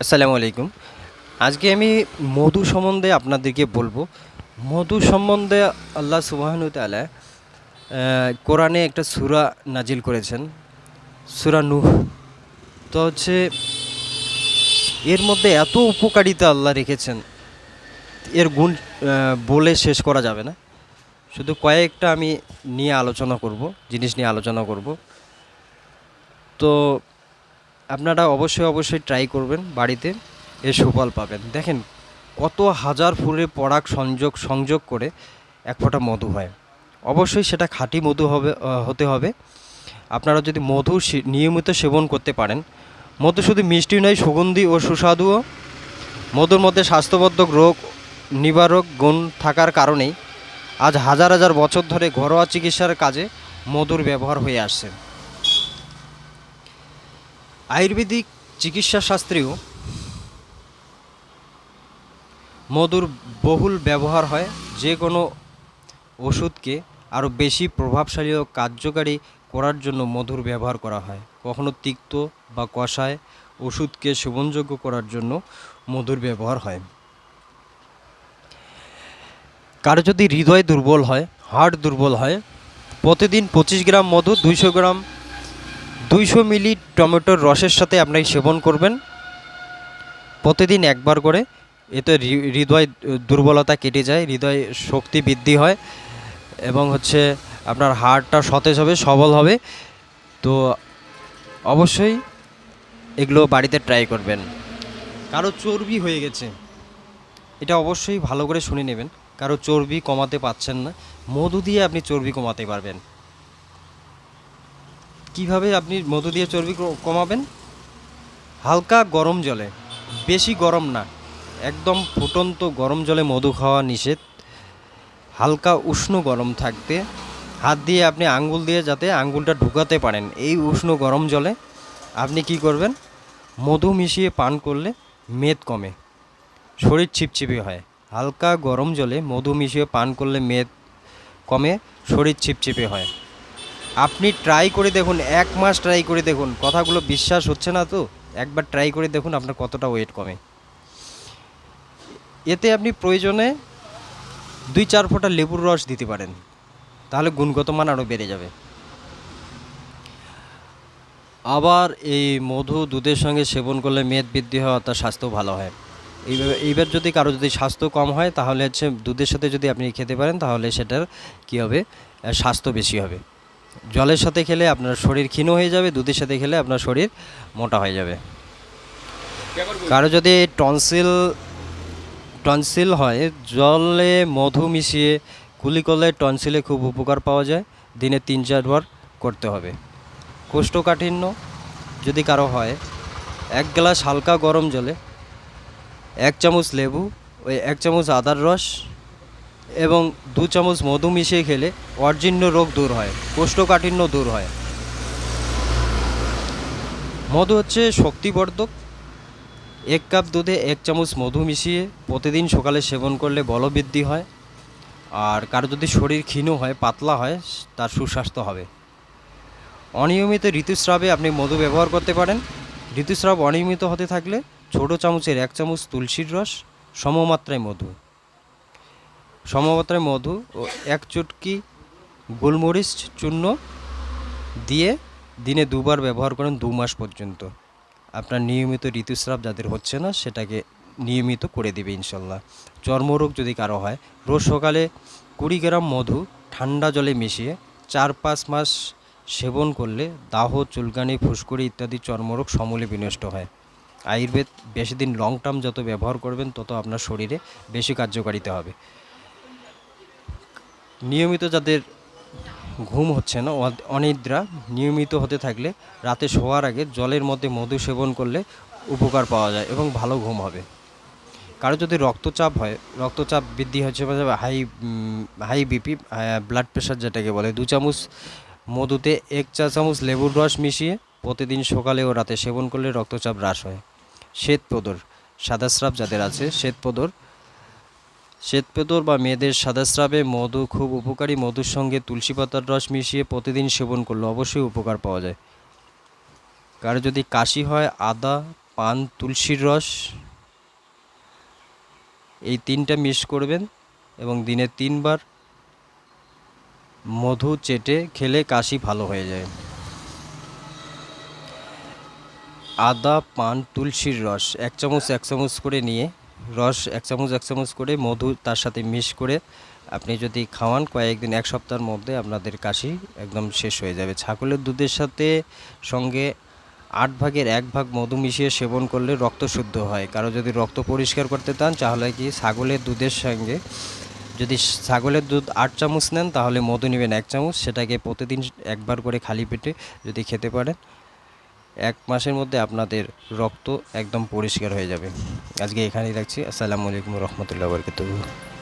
আসসালামু আলাইকুম। আজকে আমি মধু সম্বন্ধে আপনাদেরকে বলব। মধু সম্বন্ধে আল্লাহ সুবাহনু তালা কোরআনে একটা সুরা নাজিল করেছেন, সুরা নূহ। তো হচ্ছে, এর মধ্যে এত উপকারিতা আল্লাহ রেখেছেন, এর গুণ বলে শেষ করা যাবে না। শুধু কয়েকটা আমি নিয়ে আলোচনা করব, জিনিস নিয়ে আলোচনা করব। তো আপনারা অবশ্যই অবশ্যই ট্রাই করবেন বাড়িতে, এর সুফল পাবেন। দেখেন কত হাজার ফুলের পরাগ সংযোগ সংযোগ করে এক ফোঁটা মধু হয়। অবশ্যই সেটা খাঁটি মধু হবে হতে হবে। আপনারা যদি মধু নিয়মিত সেবন করতে পারেন, মধু শুধু মিষ্টি নয়, সুগন্ধি ও সুস্বাদুও। মধুর মধ্যে স্বাস্থ্যবর্ধক রোগ নিবারক গুণ থাকার কারণেই আজ হাজার হাজার বছর ধরে ঘরোয়া চিকিৎসার কাজে মধুর ব্যবহার হয়ে আসছে। আয়ুর্বেদিক চিকিৎসা শাস্ত্রেও মধুর বহুল ব্যবহার হয়। যে কোনো ওষুধকে আরও বেশি প্রভাবশালী ও কার্যকারী করার জন্য মধুর ব্যবহার করা হয়। কখনো তিক্ত বা কষায় ওষুধকে সেবনযোগ্য করার জন্য মধুর ব্যবহার হয়। কারও যদি হৃদয় দুর্বল হয় হার্ট দুর্বল হয়, প্রতিদিন পঁচিশ গ্রাম মধু, দুইশো গ্রাম দুইশো মিলি টমেটোর রসের সাথে আপনি সেবন করবেন। প্রতিদিন একবার করে। এতে হৃদয় দুর্বলতা কেটে যায়, হৃদয় শক্তি বৃদ্ধি হয় এবং হচ্ছে আপনার হাড়টা সতেজ হবে, সবল হবে। তো অবশ্যই এগুলো বাড়িতে ট্রাই করবেন। কারও চর্বি হয়ে গেছে, এটা অবশ্যই ভালো করে শুনে নেবেন। কারও চর্বি কমাতে পাচ্ছেন না, মধু দিয়ে আপনি চর্বি কমাতে পারবেন। কীভাবে আপনি মধু দিয়ে চর্বি কমাবেন? হালকা গরম জলে। বেশি গরম না। একদম ফুটন্ত গরম জলে মধু খাওয়া নিষেধ। হালকা উষ্ণ গরম থাকতে। হাত দিয়ে আপনি আঙ্গুল দিয়ে যাতে আঙ্গুলটা ঢুকাতে পারেন। এই উষ্ণ গরম জলে আপনি কি করবেন? মধু মিশিয়ে পান করলে মেদ কমে। শরীর ছিপছিপে হয়। হালকা গরম জলে মধু মিশিয়ে পান করলে মেদ কমে। শরীর ছিপছিপে হয়। আপনি ট্রাই করে দেখুন, এক মাস ট্রাই করে দেখুন। কথাগুলো বিশ্বাস হচ্ছে না তো? একবার ট্রাই করে দেখুন আপনার কতটা ওয়েট কমে। এতে আপনি প্রয়োজনে দুই চার ফোঁটা লেবুর রস দিতে পারেন। তাহলে গুণগত মান আরও বেড়ে যাবে। আবার এই মধু দুধের সঙ্গে সেবন করলে মেদ বৃদ্ধি হয়, অর্থাৎ স্বাস্থ্য ভালো হয়। এইবার যদি কারও যদি স্বাস্থ্য কম হয়, তাহলে হচ্ছে দুধের সাথে যদি আপনি খেতে পারেন, তাহলে সেটার কী হবে? স্বাস্থ্য বেশি হবে। জলের সাথে খেলে আপনার শরীর ক্ষীণ হয়ে যাবে, দুধের সাথে খেলে আপনার শরীর মোটা হয়ে যাবে। কারও যদি টনসিল টনসিল হয়, জলে মধু মিশিয়ে কুলি করলে টনসিলে খুব উপকার পাওয়া যায়। দিনে তিন চারবার করতে হবে। কোষ্ঠকাঠিন্য যদি কারও হয়, এক গ্লাস হালকা গরম জলে এক চামচ লেবু, ওই এক চামচ আদার রস এবং দু চামচ মধু মিশিয়ে খেলে অর্জিন্য রোগ দূর হয়, কোষ্ঠকাঠিন্য দূর হয়। মধু হচ্ছে শক্তিবর্ধক। এক কাপ দুধে এক চামচ মধু মিশিয়ে প্রতিদিন সকালে সেবন করলে বলবৃদ্ধি হয় আর কারও যদি শরীর ক্ষীণ হয়, পাতলা হয়, তার সুস্বাস্থ্য হবে। অনিয়মিত ঋতুস্রাবে আপনি মধু ব্যবহার করতে পারেন। ঋতুস্রাব অনিয়মিত হতে থাকলে ছোট চামচের এক চামচ তুলসীর রস, সমমাত্রায় মধু। সমমাত্রায় মধু ও এক চুটকি গোলমরিচ চূর্ণ দিয়ে দিনে দুবার ব্যবহার করেন দু মাস পর্যন্ত। আপনার নিয়মিত ঋতুস্রাব যাদের হচ্ছে না, সেটাকে নিয়মিত করে দেবে ইনশাল্লাহ। চর্মরোগ যদি কারও হয়, রোজ সকালে কুড়ি গ্রাম মধু ঠান্ডা জলে মিশিয়ে চার পাঁচ মাস সেবন করলে দাহ, চুলকানি, ফুসকুড়ি ইত্যাদি চর্মরোগ সমূলে বিনষ্ট হয়। আয়ুর্বেদ বেশি দিন লং টার্ম যত ব্যবহার করবেন, তত আপনার শরীরে বেশি কার্যকারিতা হবে। নিয়মিত যাদের ঘুম হচ্ছে না অনিদ্রা নিয়মিত হতে থাকলে রাতে শোয়ার আগে জলের মধ্যে মধু সেবন করলে উপকার পাওয়া যায় এবং ভালো ঘুম হবে। কারও যদি রক্তচাপ হয়, রক্তচাপ বৃদ্ধি হচ্ছে high high BP blood pressure যেটাকে বলে, দু চামচ মধুতে এক চা চামচ লেবুর রস মিশিয়ে প্রতিদিন সকালে ও রাতে সেবন করলে রক্তচাপ হ্রাস হয়। শ্বেতপ্রদর সাদাস্রাব যাদের আছে শ্বেতপ্রদর শ্বেতপেদর বা মেয়েদের সাদাস্রাবে মধু, খুব উপকারী মধুর সঙ্গে তুলসী পাতার রস মিশিয়ে প্রতিদিন সেবন করলে অবশ্যই উপকার পাওয়া যায়। কারও যদি কাশি হয়, আদা, পান, তুলসীর রস, এই তিনটা মিক্স করবেন এবং দিনে তিনবার মধু চেটে খেলে কাশি ভালো হয়ে যায়। আদা, পান, তুলসীর রস, এক চামচ এক চামচ করে নিয়ে রস এক চামচ এক চামচ করে মধু তার সাথে মিশ করে আপনি যদি খাওয়ান কয়েকদিন, এক সপ্তাহের মধ্যে আপনাদের কাশি একদম শেষ হয়ে যাবে। ছাগলের দুধের সাথে সঙ্গে আট ভাগের এক ভাগ মধু মিশিয়ে সেবন করলে রক্ত শুদ্ধ হয়। কারও যদি রক্ত পরিষ্কার করতে চান, তাহলে কি ছাগলের দুধের সঙ্গে যদি ছাগলের দুধ আট চামচ নেন, তাহলে মধু নেবেন এক চামচ। সেটাকে প্রতিদিন একবার করে খালি পেটে যদি খেতে পারেন। এক মাসের মধ্যে আপনাদের রক্ত একদম পরিষ্কার হয়ে যাবে। আজকে এখানেই রাখছি। আসসালামু আলাইকুম রহমতুল্লাহ বরকতুল্লাহ